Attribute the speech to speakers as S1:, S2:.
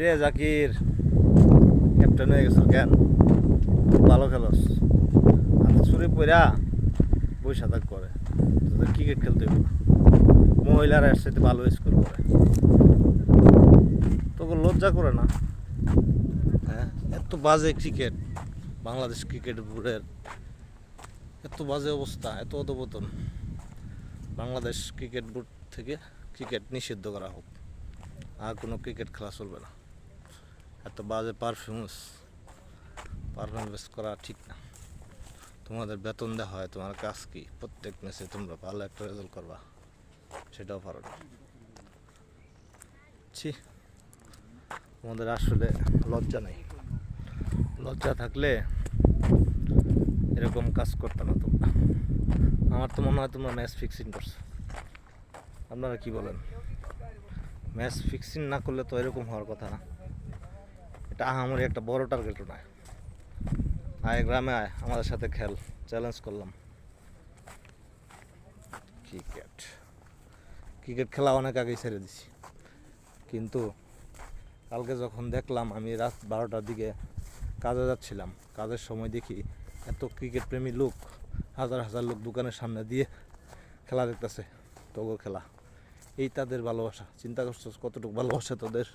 S1: রে জাকির? ক্যাপ্টেন হয়ে গেছ কেন? ভালো খেলোস হাতে ছুরি পইরা বৈশা থাক করে তোদের ক্রিকেট খেলতে হইব না। মহিলারা এর সাথে ভালো স্কোর করে তোকে লজ্জা করে না? হ্যাঁ এত বাজে ক্রিকেট বাংলাদেশ ক্রিকেট বোর্ডের এত বাজে অবস্থা এত অধপতন। বাংলাদেশ ক্রিকেট বোর্ড থেকে ক্রিকেট নিষিদ্ধ করা হোক আর কোনো ক্রিকেট খেলা চলবে না। এত বাজে পারফরমেন্স পারফরমেন্স করা ঠিক না। তোমাদের বেতন দেওয়া হয়, তোমার কাজ কি? প্রত্যেক ম্যাচে তোমরা ভালো একটা রেজাল্ট করবা, সেটাও পারো না। ছি, তোমাদের আসলে লজ্জা নেই। লজ্জা থাকলে এরকম কাজ করতে না তোমরা। আমার তো মনে হয় তোমরা ম্যাচ ফিক্সিং করছ। আপনারা কি বলেন? ম্যাচ ফিক্সিং না করলে তো এরকম হওয়ার কথা না। এটা আহামরি একটা বড় টার্গেট নয় আয় গ্রামে আয়, আমাদের সাথে খেল চ্যালেঞ্জ করলাম। ক্রিকেট ক্রিকেট খেলা অনেক আগেই ছেড়ে দিছি। কিন্তু কালকে যখন দেখলাম আমি রাত বারোটার দিকে কাজে যাচ্ছিলাম, কাজের সময় দেখি এত ক্রিকেট প্রেমী লোক, হাজার হাজার লোক দোকানের সামনে দিয়ে খেলা দেখতেছে, তগো খেলা। এই তাদের ভালোবাসা, চিন্তা করছ কতটুকু ভালোবাসা তোদের?